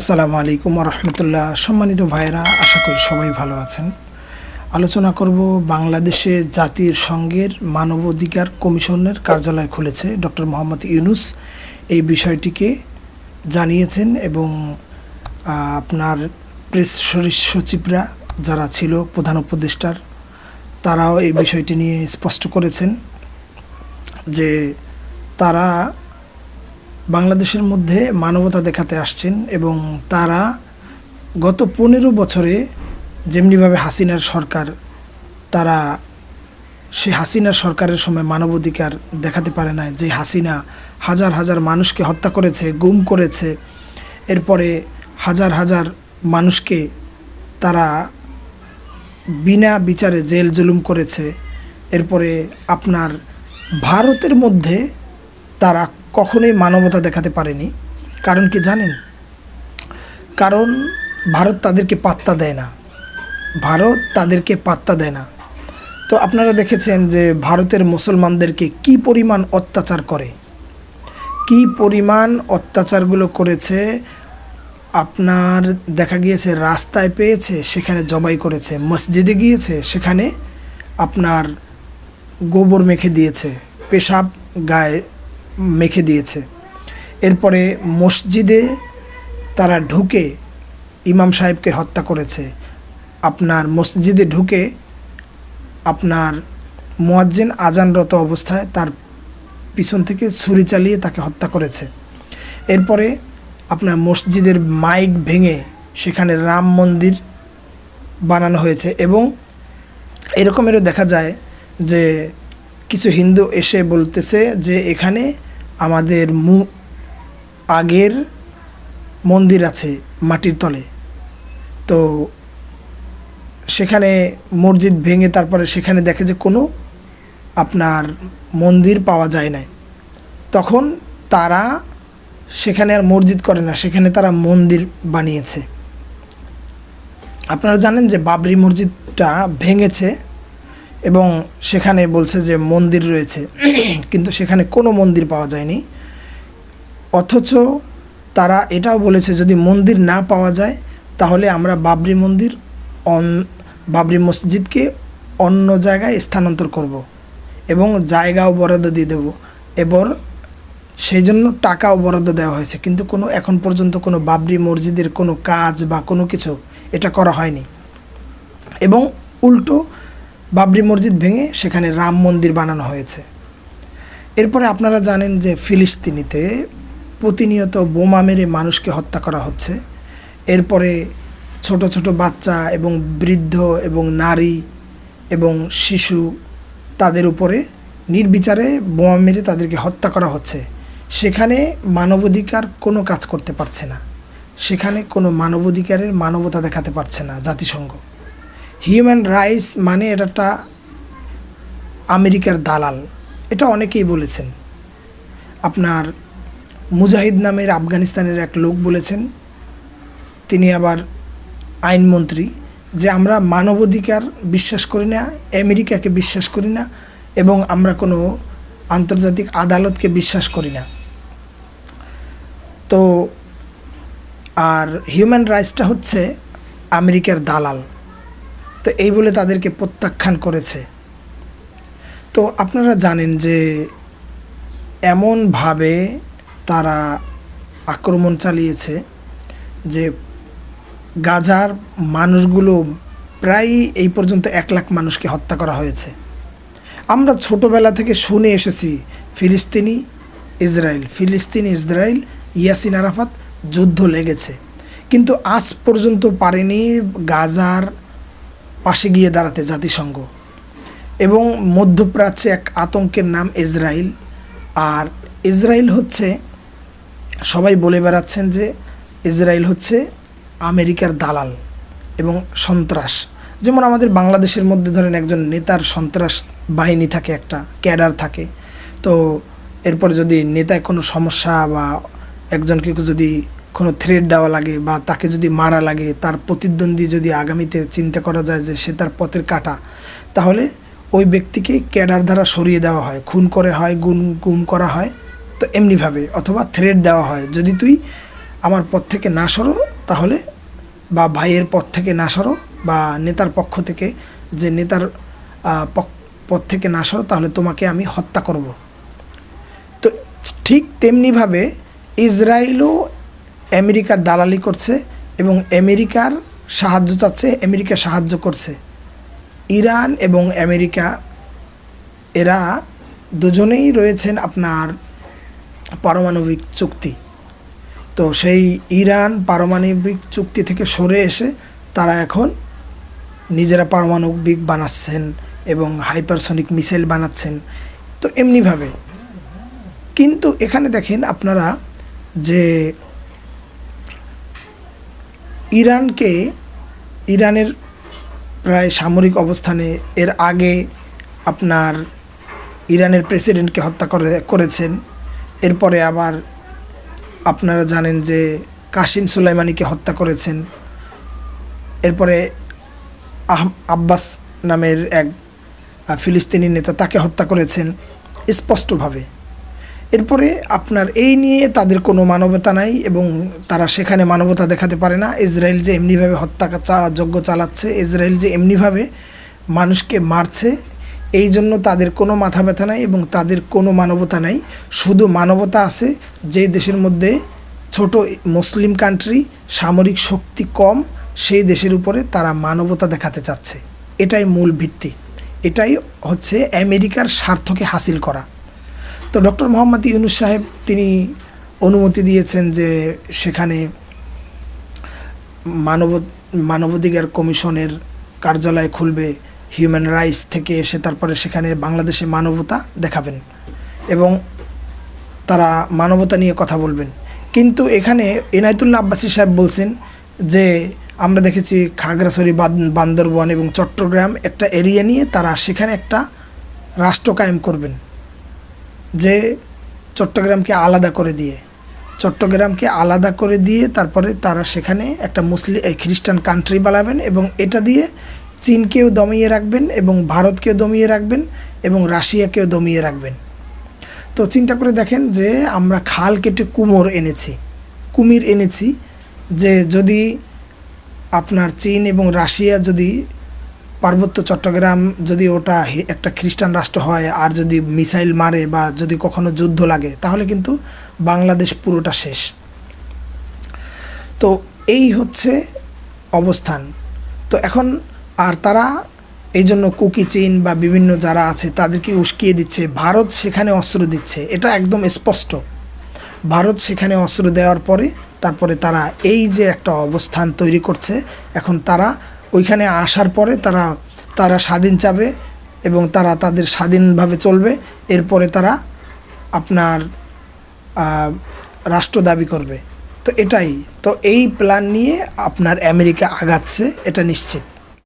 আসসালামু আলাইকুম রহমতুল্লাহ সম্মানিত ভাইরা আশা করি সবাই ভালো আছেন। আলোচনা করব বাংলাদেশে জাতির সংঘের মানবাধিকার কমিশনের কার্যালয় খুলেছে ডক্টর মোহাম্মদ ইউনুস। এই বিষয়টিকে জানিয়েছেন এবং আপনার প্রেস সচিবরা যারা ছিল, প্রধান উপদেষ্টার, তারাও এই বিষয়টি নিয়ে স্পষ্ট করেছেন যে তারা বাংলাদেশের মধ্যে মানবতা দেখাতে আসছেন এবং তারা গত পনেরো বছরে যেমনিভাবে হাসিনার সরকার, তারা সে হাসিনার সরকারের সময় মানবাধিকার দেখাতে পারে না যে হাসিনা হাজার হাজার মানুষকে হত্যা করেছে, গুম করেছে, এরপরে হাজার হাজার মানুষকে তারা বিনা বিচারে জেল জুলুম করেছে, এরপরে আপনার ভারতের মধ্যে তারা কখনোই মানবতা দেখাতে পারেনি। কারণ কি জানেন? কারণ ভারত তাদেরকে পাত্তা দেয় না। ভারত তাদেরকে পাত্তা দেয় না। তো আপনারা দেখেছেন যে ভারতের মুসলমানদেরকে কি পরিমাণ অত্যাচার করে? কি পরিমাণ অত্যাচারগুলো করেছে? আপনার দেখা গিয়েছে, রাস্তায় পেয়েছে, সেখানে জবাই করেছে। মসজিদে গিয়েছে, সেখানে আপনার গোবর মেখে দিয়েছে। পেশাব গায়ে মেখে দিয়েছে। এরপরে মসজিদে তারা ঢুকে ইমাম সাহেবকে হত্যা করেছে। আপনার মসজিদে ঢুকে আপনার মোয়াজ্জিন আজানরত অবস্থায় তার পিছন থেকে ছুরি চালিয়ে তাকে হত্যা করেছে। এরপরে আপনার মসজিদের মাইক ভেঙে সেখানে রাম মন্দির বানানো হয়েছে এবং এরকমেরও দেখা যায় যে কিছু হিন্দু এসে বলতেছে যে এখানে আমাদের মু আগের মন্দির আছে মাটির তলে। তো সেখানে মসজিদ ভেঙে তারপরে সেখানে দেখে যে কোনো আপনার মন্দির পাওয়া যায় না তখন তারা সেখানে আর মসজিদ করে না, সেখানে তারা মন্দির বানিয়েছে। আপনারা জানেন যে বাবরি মসজিদটা ভেঙেছে এবং সেখানে বলছে যে মন্দির রয়েছে কিন্তু সেখানে কোনো মন্দির পাওয়া যায়নি। অথচ তারা এটাও বলেছে যদি মন্দির না পাওয়া যায় তাহলে আমরা বাবরি মন্দির অন বাবরি মসজিদকে অন্য জায়গায় স্থানান্তর করব এবং জায়গাও বরাদ্দ দিয়ে দেব। এবার সেই জন্য টাকাও বরাদ্দ দেওয়া হয়েছে কিন্তু কোনো এখন পর্যন্ত কোনো বাবরি মসজিদের কোনো কাজ বা কোনো কিছু এটা করা হয়নি। এবং উল্টো বাবরি মসজিদ ভেঙে সেখানে রাম মন্দির বানানো হয়েছে। এরপরে আপনারা জানেন যে ফিলিস্তিনিতে প্রতিনিয়ত বোমা মেরে মানুষকে হত্যা করা হচ্ছে। এরপরে ছোট ছোট বাচ্চা এবং বৃদ্ধ এবং নারী এবং শিশু তাদের উপরে নির্বিচারে বোমা মেরে তাদেরকে হত্যা করা হচ্ছে। সেখানে মানবাধিকার কোনো কাজ করতে পারছে না। সেখানে কোনো মানবাধিকারের মানবতা দেখাতে পারছে না জাতিসংঘ। হিউম্যান রাইটস মানে এটা একটা আমেরিকার দালাল। এটা অনেকেই বলেছেন। আপনার মুজাহিদ নামের আফগানিস্তানের এক লোক বলেছেন। তিনি আবার আইনমন্ত্রী যে আমরা মানবাধিকার বিশ্বাস করি না, আমেরিকাকে বিশ্বাস করি না এবং আমরা কোনো আন্তর্জাতিক আদালতকে বিশ্বাস করি না। তো আর হিউম্যান রাইটসটা হচ্ছে আমেরিকার দালাল। তো এই বলে তাদেরকে প্রত্যাখ্যান করেছে। তো আপনারা জানেন যে এমনভাবে তারা আক্রমণ চালিয়েছে যে গাজার মানুষগুলো প্রায় এই পর্যন্ত এক লাখ মানুষকে হত্যা করা হয়েছে। আমরা ছোটোবেলা থেকে শুনে এসেছি, ফিলিস্তিনি ইসরায়েল ফিলিস্তিনি ইসরায়েল, ইয়াসিন আরাফাত যুদ্ধ লেগেছে। কিন্তু আজ পর্যন্ত পারেনি গাজার পাশে গিয়ে দাঁড়াতে জাতিসংঘ এবং মধ্যপ্রাচ্যে এক আতঙ্কের নাম ইসরায়েল আর ইসরায়েল হচ্ছে, সবাই বলে বেড়াচ্ছেন যে ইসরায়েল হচ্ছে আমেরিকার দালাল এবং সন্ত্রাস। যেমন আমাদের বাংলাদেশের মধ্যে ধরেন একজন নেতার সন্ত্রাস বাহিনী থাকে, একটা ক্যাডার থাকে। তো এরপর যদি নেতায় কোনো সমস্যা বা একজনকে যদি কোনো থ্রেড দেওয়া লাগে বা তাকে যদি মারা লাগে, তার প্রতিদ্বন্দ্বী যদি আগামীতে চিন্তা করা যায় যে সে তার পথের কাটা, তাহলে ওই ব্যক্তিকে ক্যাডার দ্বারা সরিয়ে দেওয়া হয়। খুন করে হয়, গুম গুম করা হয়, তো এমনিভাবে, অথবা থ্রেড দেওয়া হয়। যদি তুই আমার পথ থেকে না সরো, তাহলে বা ভাইয়ের পথ থেকে না সরো, বা নেতার পক্ষ থেকে যে নেতার পথ থেকে না সরো, তাহলে তোমাকে আমি হত্যা করব। তো ঠিক তেমনিভাবে ইসরায়েলও আমেরিকার দালালি করছে এবং আমেরিকার সাহায্য চাচ্ছে, আমেরিকা সাহায্য করছে। ইরান এবং আমেরিকা, এরা দুজনেই রয়েছেন আপনার পারমাণবিক চুক্তি। তো সেই ইরান পারমাণবিক চুক্তি থেকে সরে এসে তারা এখন নিজেরা পারমাণবিক বানাচ্ছেন এবং হাইপারসনিক মিসাইল বানাচ্ছেন। তো এমনিভাবে। কিন্তু এখানে দেখেন আপনারা যে ইরানকে ইরানের প্রায় সামরিক অবস্থানে এর আগে আপনার ইরানের প্রেসিডেন্টকে হত্যা করে, করেছেন। এরপরে আবার আপনারা জানেন যে কাসিম সুলাইমানিকে হত্যা করেছেন। এরপরে আহ- আব্বাস নামের এক ফিলিস্তিনি নেতা তাকে হত্যা করেছেন। স্পষ্টভাবে এরপরে আপনার এই নিয়ে তাদের কোনো মানবতা নাই এবং তারা সেখানে মানবতা দেখাতে পারে না। ইসরায়েল যে এমনিভাবে হত্যা যজ্ঞ চালাচ্ছে, ইসরায়েল যে এমনিভাবে মানুষকে মারছে, এই জন্য তাদের কোনো মাথা ব্যথা নাই এবং তাদের কোনো মানবতা নাই। শুধু মানবতা আছে, যে দেশের মধ্যে ছোট মুসলিম কান্ট্রি সামরিক শক্তি কম, সেই দেশের উপরে তারা মানবতা দেখাতে চাচ্ছে। এটাই মূল ভিত্তি। এটাই হচ্ছে আমেরিকার স্বার্থকে হাসিল করা। তো ডক্টর মোহাম্মদ ইউনুস সাহেব, তিনি অনুমতি দিয়েছেন যে সেখানে মানব, মানবাধিকার কমিশনের কার্যালয় খুলবে, হিউম্যান রাইটস থেকে এসে তারপরে সেখানে বাংলাদেশে মানবতা দেখাবেন এবং তারা মানবতা নিয়ে কথা বলবেন। কিন্তু এখানে এনায়তুল্লাহ আব্বাসী সাহেব বলছেন যে, আমরা দেখেছি খাগড়াছড়ি বান্দরবন এবং চট্টগ্রাম একটা এরিয়া নিয়ে তারা সেখানে একটা রাষ্ট্র কায়েম করবেন। যে চট্টগ্রামকে আলাদা করে দিয়ে। চট্টগ্রামকে আলাদা করে দিয়ে তারপরে তারা সেখানে একটা মুসলিম খ্রিস্টান কান্ট্রি বানাবেন এবং এটা দিয়ে চীনকেও দমিয়ে রাখবেন এবং ভারতকেও দমিয়ে রাখবেন এবং রাশিয়াকেও দমিয়ে রাখবেন। তো চিন্তা করে দেখেন যে আমরা খাল কেটে কুমোর এনেছি, কুমির এনেছি যে যদি আপনার চীন এবং রাশিয়া যদি পার্বত্য চট্টগ্রাম যদি ওটা একটা খ্রিস্টান রাষ্ট্র হয়, আর যদি মিসাইল মারে বা যদি কখনো যুদ্ধ লাগে, তাহলে কিন্তু বাংলাদেশ পুরোটা শেষ। তো এই হচ্ছে অবস্থান। তো এখন আর তারা এই জন্য কুকি চীন বা বিভিন্ন যারা আছে, তাদেরকে উস্কিয়ে দিচ্ছে, ভারত সেখানে অস্ত্র দিচ্ছে। এটা একদম স্পষ্ট। ভারত সেখানে অস্ত্র দেওয়ার পরে, তারপরে তারা এই যে একটা অবস্থান তৈরি করছে, এখন তারা ওইখানে আসার পরে তারা তারা স্বাধীন চাবে এবং তারা তাদের স্বাধীনভাবে চলবে। এরপরে তারা আপনার রাষ্ট্র দাবি করবে। তো এটাই। তো এই প্ল্যান নিয়ে আপনার আমেরিকা আগাচ্ছে, এটা নিশ্চিত।